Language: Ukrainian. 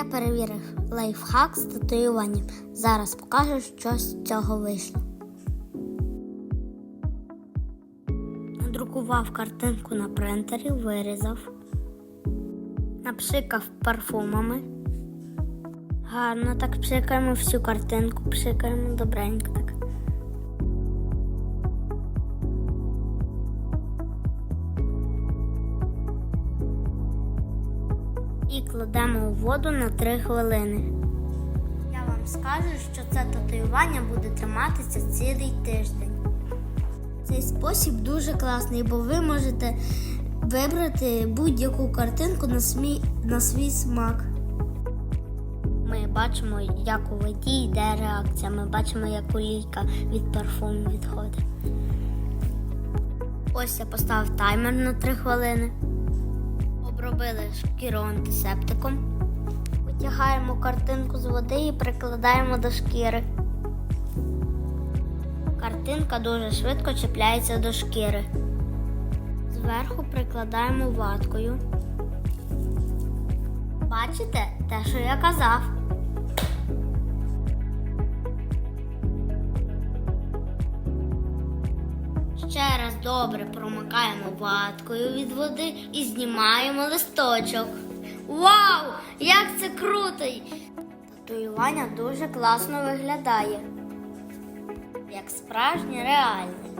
Я перевірив лайфхак з татуюванням. Зараз покажу, що з цього вийшло. Надрукував картинку на принтері, вирізав, напшикав парфумами. Гарно так пшикаємо всю картинку, пшикаємо добренько так. І кладемо у воду на 3 хвилини. Я вам скажу, що це татуювання буде триматися цілий тиждень. Цей спосіб дуже класний, бо ви можете вибрати будь-яку картинку на, смій, на свій смак. Ми бачимо, як у воді йде реакція. Ми бачимо, як олійка від парфуму відходить. Ось я поставив таймер на 3 хвилини. Обробили шкіру антисептиком. Витягаємо картинку з води і прикладаємо до шкіри. Картинка дуже швидко чіпляється до шкіри. Зверху прикладаємо ваткою. Бачите те, що я казав? Ще раз добре промикаємо ваткою від води і знімаємо листочок. Вау! Як це круто! Татуювання дуже класно виглядає. Як справжнє реальне.